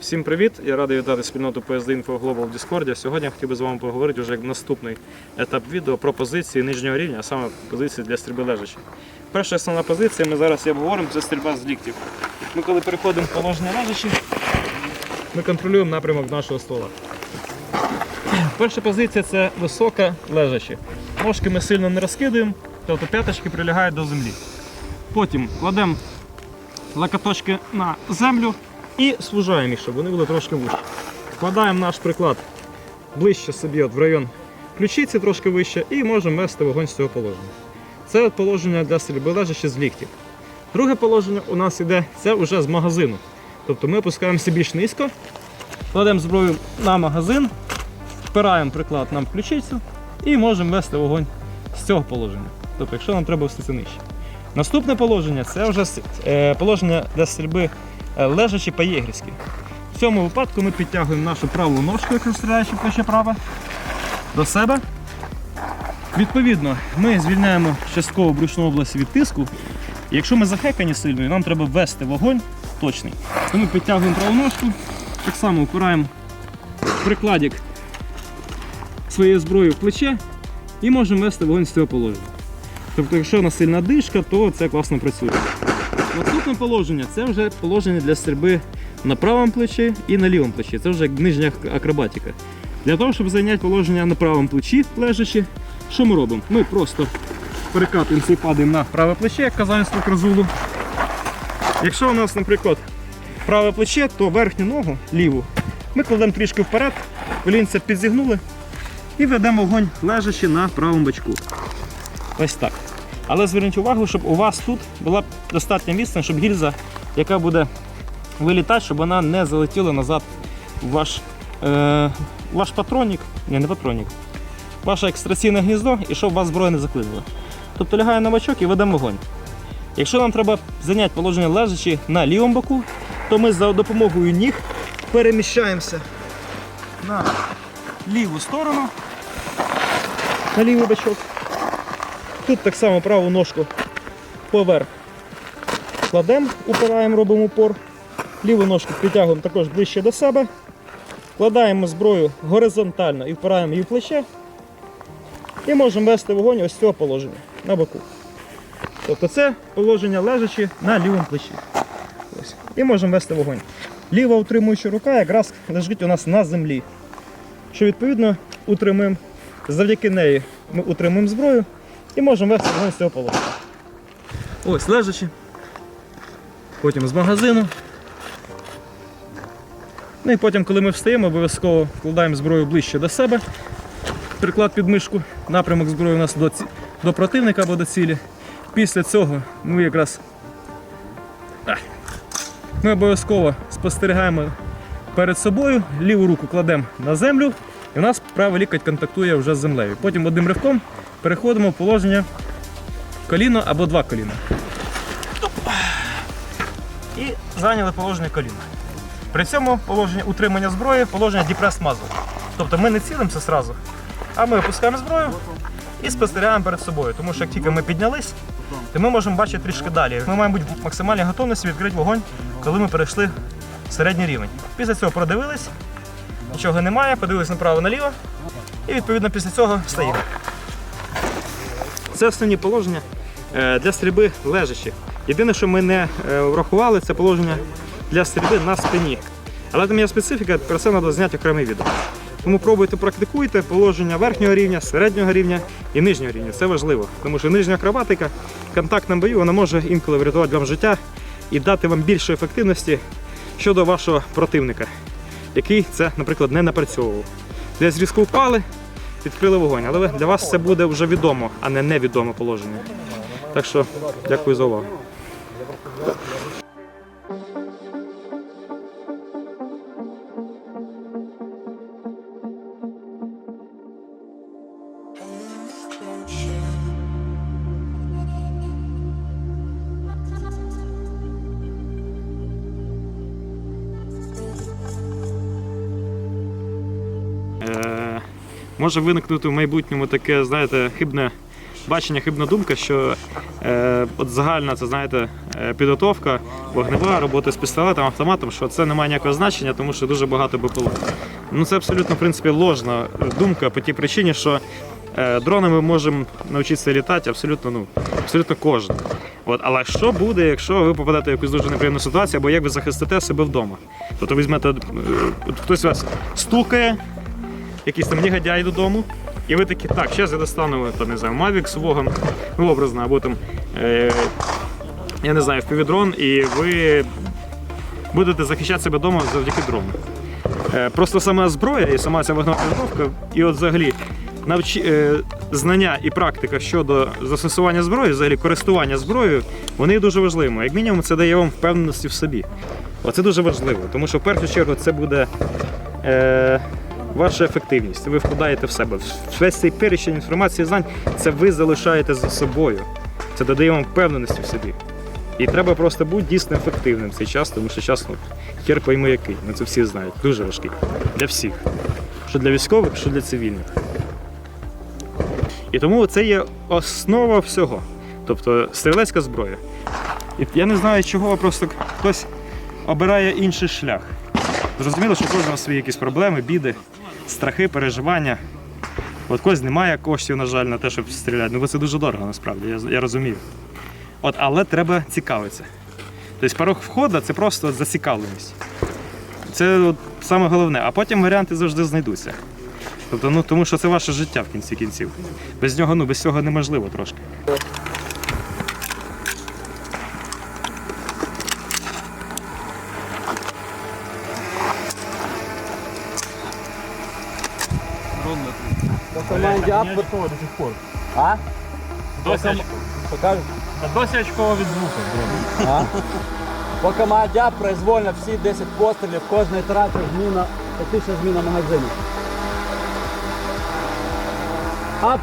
Всім привіт! Я радий вітати спільноту PSD Info Global в Discord. Сьогодні я хотів би з вами поговорити вже як наступний етап відео про позиції нижнього рівня, а саме позиції для стрільби лежачі. Перша основна позиція, ми зараз і обговоримо, це стрільба з ліктів. Ми коли переходимо в положення лежачі, ми контролюємо напрямок нашого ствола. Перша позиція це висока лежачі. Ножки ми сильно не розкидуємо, тобто п'яточки прилягають до землі. Потім кладемо лакаточки на землю і звужаємо їх, щоб вони були трошки вищі. Вкладаємо наш приклад ближче собі от в район ключиці, трошки вище, і можемо вести вогонь з цього положення. Це положення для стрільби лежачи з ліктів. Друге положення у нас іде це вже з магазину. Тобто ми опускаємося більш низько, кладемо зброю на магазин, впираємо приклад нам в ключицю і можемо вести вогонь з цього положення. Тобто, якщо нам треба встати нижче. Наступне положення це вже е, положення для стрільби лежачи по-єгрівськи. В цьому випадку ми підтягуємо нашу праву ножку, яку стріляючи плече праве, до себе. Відповідно, ми звільняємо частково брючну область від тиску. Якщо ми захекані сильно, і нам треба ввести вогонь точний, то ми підтягуємо праву ножку, так само впираємо прикладик своєї зброї в плече і можемо вести вогонь з цього положення. Тобто, якщо у нас сильна дишка, то це класно працює. Наступне положення це вже положення для стрільби на правому плечі і на лівому плечі. Це вже нижня акробатика. Для того, щоб зайняти положення на правому плечі лежачи, що ми робимо? Ми просто перекатуємося і падаємо на праве плече, як казав інструктор Зулу. Якщо у нас, наприклад, праве плече, то верхню ногу ліву ми кладемо трішки вперед, колінця підзігнули і ведемо вогонь лежачи на правому бачку. Ось так. Але зверніть увагу, щоб у вас тут була достатня відстань, щоб гільза, яка буде вилітати, щоб вона не залетіла назад в ваш, е, ваш патронік. Ні, не патронік. Ваше екстраційне гніздо і щоб вас зброя не заклинила. Тобто лягає на бачок і ведемо вогонь. Якщо нам треба зайняти положення лежачи на лівому боку, то ми за допомогою ніг переміщаємося на ліву сторону, на лівий бачок. Тут так само праву ножку поверх кладемо, упираємо, робимо упор. Ліву ножку підтягуємо також ближче до себе. Вкладаємо зброю горизонтально і впираємо її в плече. І можемо вести вогонь ось цього положення на боку. Тобто це положення лежачи на лівому плечі. Ось. І можемо вести вогонь. Ліва утримуюча рука якраз лежить у нас на землі. Що відповідно утримуємо, завдяки неї ми утримуємо зброю і можемо вести вогонь з цього положення. Ось лежачи. Потім з магазину. Ну і потім, коли ми встаємо, обов'язково вкладаємо зброю ближче до себе. Приклад під мишку, напрямок зброї у нас до, ці... до противника або до цілі. Після цього ми якраз ми обов'язково спостерігаємо перед собою, ліву руку кладемо на землю, і у нас правий лікоть контактує вже з землею. Потім одним ривком переходимо в положення коліно або два коліна. І зайняли положення коліна. При цьому положення утримання зброї, положення depressed muzzle. Тобто ми не цілимося зразу, а ми опускаємо зброю і спостерігаємо перед собою. Тому що як тільки ми піднялись, то ми можемо бачити трішки далі. Ми маємо бути в максимальній готовності відкрити вогонь, коли ми перейшли в середній рівень. Після цього продивились, нічого немає, подивились направо-наліво і відповідно після цього встаємо. Це основні положення е, для стрільби лежачи. Єдине, що ми не е, врахували, це положення для стрільби на спині. Але там є специфіка, про це треба зняти окреме відео. Тому пробуйте, практикуйте положення верхнього рівня, середнього рівня і нижнього рівня. Це важливо, тому що нижня акробатика, контакт на бою, вона може інколи врятувати вам життя і дати вам більше ефективності щодо вашого противника, який це, наприклад, не напрацьовував. Десь різко впали, відкрили вогонь. Але для вас це буде вже відомо, а не невідоме положення. Так що дякую за увагу. Може виникнути в майбутньому таке, знаєте, хибне бачення, хибна думка, що е, от загальна це знаєте, е, підготовка вогнева, робота з пістолетом, автоматом, що це не має ніякого значення, тому що дуже багато БПЛА. Ну це абсолютно в принципі ложна думка по тій причині, що е, дрони ми можемо навчитися літати абсолютно, ну, абсолютно кожен. От, але що буде, якщо ви попадете в якусь дуже неприємну ситуацію, або як ви захистите себе вдома? Тобто візьмете, е, от хтось вас стукає, якийсь там негодяй додому, і ви такі, так, зараз я достану там, не знаю, Mavic з вогом, ну образно, або там, е, я не знаю, впівдрон, і ви будете захищати себе вдома завдяки дрону. Е, Просто сама зброя і сама ця вогнева підготовка, і от взагалі навчи, е, знання і практика щодо застосування зброї, взагалі користування зброєю, вони дуже важливими. Як мінімум, це дає вам впевненості в собі. Оце дуже важливо, тому що в першу чергу це буде е, ваша ефективність. Ви вкладаєте в себе. Весь цей перечень інформації знань це ви залишаєте за собою. Це додає вам впевненості в собі. І треба просто бути дійсно ефективним цей час, тому що час ну, хер пойми який. Ну це всі знають. Дуже важкий. Для всіх. Що для військових, що для цивільних. І тому це є основа всього. Тобто стрілецька зброя. І я не знаю, чого просто хтось обирає інший шлях. Зрозуміло, що кожного свої якісь проблеми, біди, страхи, переживання. От когось немає коштів, на жаль, на те, щоб стріляти. Ну бо це дуже дорого насправді, я, я розумію. От, але треба цікавитися. Тобто порог входу це просто зацікавленість. Це от саме головне. А потім варіанти завжди знайдуться. Тобто, ну тому що це ваше життя в кінці кінців. Без нього, ну без цього неможливо трошки. По команді ап. до сих пор. А? Досі Покажу. Досі очково від звуку. А? По команді ап произвольно всі 10 пострілів, кожний тратив зміна, тактична зміна магазину. Ап!